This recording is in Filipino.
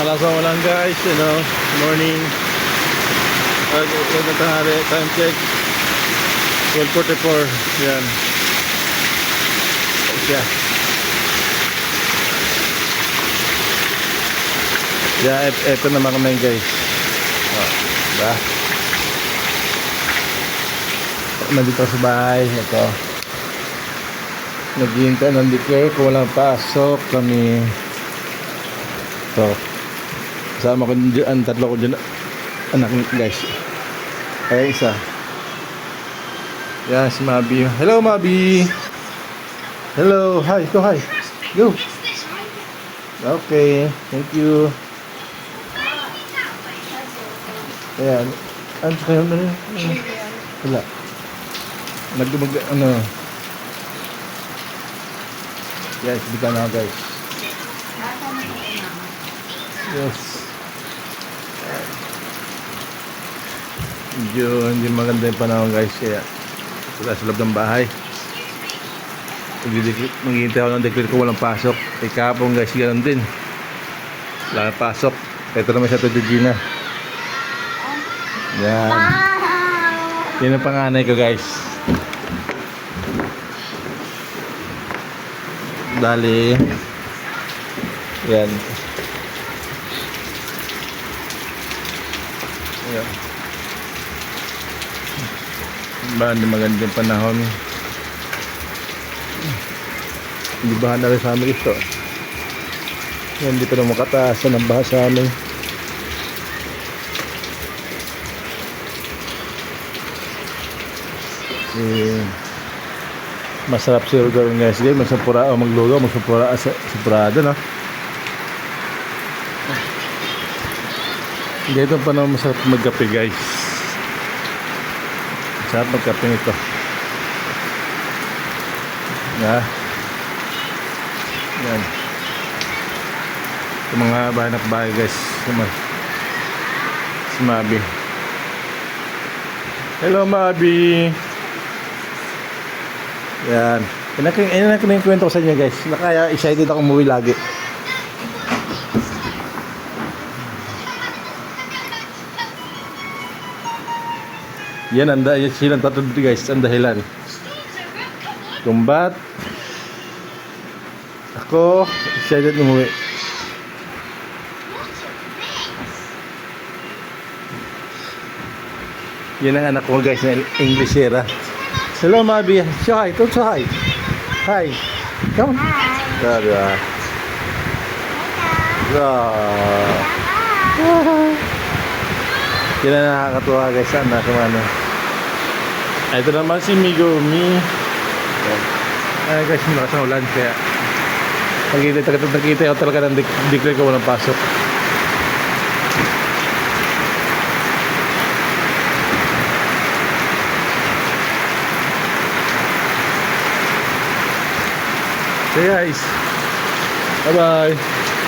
Malasang walang guys, you know, morning. Uh, uh, tanghali, time check. 12.44, yan. Siya. Yeah, et eto naman kami guys. Oh, diba? Nandito sa bahay, ito. Naghihintay ng declare kung walang pasok kami. Ito. Kasama ko dyan, tatlo ko dyan. Anak guys. Ay, isa. Yan, si Mabi. Hello, Mabi! Hello, hi, go hi. Go. Okay, thank you. Ayan. Ano kayo na rin? Wala. Nagdumag, ano. Guys, bigla na guys. Yes. Medyo hindi maganda yung panahon guys kaya wala sa loob ng bahay. Maghihintay ako ng declare ko walang pasok. Kay kapong guys, ganun din. Wala pasok. Ito naman siya to Gina. Yan. Yan ang panganay ko guys. Dali. Yan. Ayan. Ba, hindi maganda yung panahon. Hindi bahan na rin sa amin ito. Yan, pa na makataasan ang baha sa amin. Eh, masarap si Rugal guys guys magsapura o maglugaw magsapura sa sapurado no Ganito pa naman masarap magkape guys. Masarap magkape nito. Ya. Yan. Yung mga bahanak bahay guys. Suma. Si Mabi. Hello Mabi. Yan. Yan ang, yan ang kwento ko sa inyo guys. Na Kaya excited ako umuwi lagi. Yan ang dahil silang tatlo dito guys, ang dahilan. Kumbat. Ako, excited umuwi. Yan ang anak ko guys na Englishera. Hello Mabi, say hi, don't say hi. Hi. Come on. Hi. There Yan ang nakakatuwa guys, ang anak ko ano. Ito naman si Migumi. Ay guys, malakas ang ulan kaya nakita, nakita, nakita ko talaga ng declare ko walang pasok. So guys, bye bye.